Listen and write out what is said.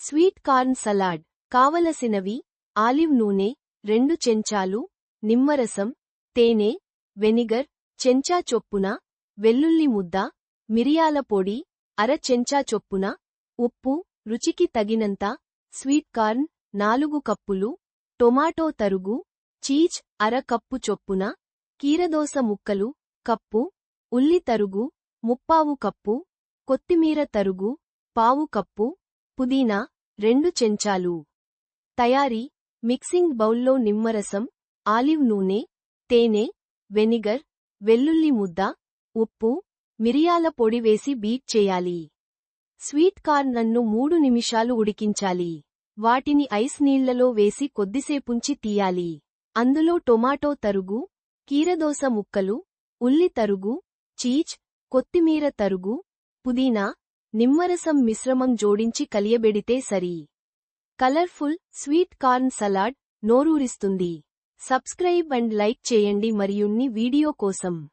Sweet corn salad కావలసినవి olive నూనె రెండు చెంచాలు నిమ్మరసం తేనె వెనిగర్ చెంచా చొప్పున వెల్లుల్లి ముద్ద మిరియాల పొడి అర చెంచా చొప్పున ఉప్పు రుచికి తగినంత స్వీట్ కార్న్ నాలుగు కప్పులు టొమాటో తరుగు చీజ్ అర కప్పు చొప్పున కీరదోస ముక్కలు కప్పు ఉల్లి తరుగు ముప్పావు కప్పు కొత్తిమీర తరుగు పావు కప్పు పుదీనా రెండు చెంచాలు. తయారీ మిక్సింగ్ బౌల్లో నిమ్మరసం ఆలివ్ నూనె తేనె వెనిగర్ వెల్లుల్లి ముద్ద ఉప్పు మిరియాల పొడి వేసి బీట్ చేయాలి. స్వీట్ కార్న్ నన్ను మూడు నిమిషాలు ఉడికించాలి. వాటిని ఐస్ నీళ్ళలో వేసి కొద్దిసేపుంచి తీయాలి. అందులో టొమాటో తరుగు కీరదోస ముక్కలు ఉల్లి తరుగు చీజ్ కొత్తిమీర తరుగు పుదీనా నిమ్మరసం మిశ్రమం జోడించి కలియబెడితే సరి. కలర్ఫుల్ స్వీట్ కార్న్ సలాడ్ నోరూరిస్తుంది. సబ్స్క్రైబ్ అండ్ లైక్ చేయండి మరియున్ని వీడియో కోసం.